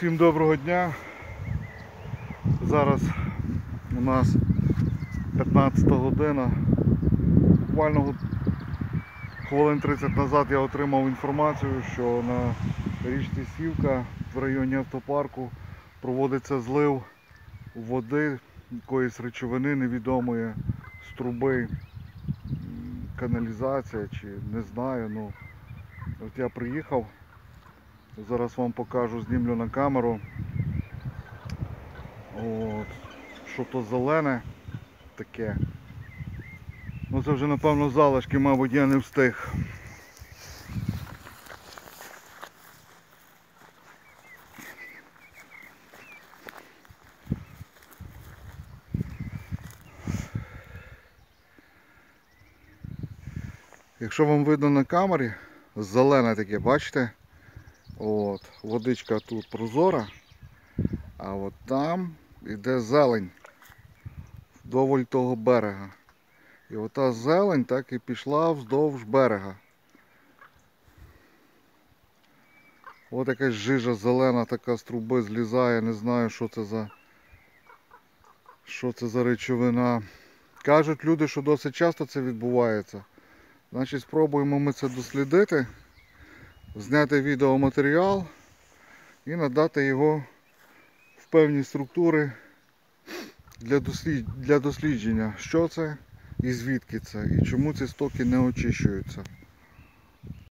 Всім доброго дня. Зараз у нас 15 година. Буквально хвилин 30 назад я отримав інформацію, що на річці Сівка в районі автопарку проводиться злив води якоїсь речовини невідомої з труби каналізація чи не знаю. Ну, от я приїхав. Зараз вам покажу, знімлю на камеру. От. Що то зелене таке. Ну це вже напевно залишки, мабуть, я не встиг. Якщо вам видно на камері, зелене таке, бачите? От, водичка тут прозора, а от там іде зелень вдоволь того берега. І ота зелень так і пішла вздовж берега. От якась жижа зелена така з труби злізає, не знаю, що це за що це за речовина. Кажуть люди, що досить часто це відбувається. Значить, спробуємо ми це дослідити зняти відеоматеріал і надати його в певні структури для дослідження, що це і звідки це, і чому ці стоки не очищуються.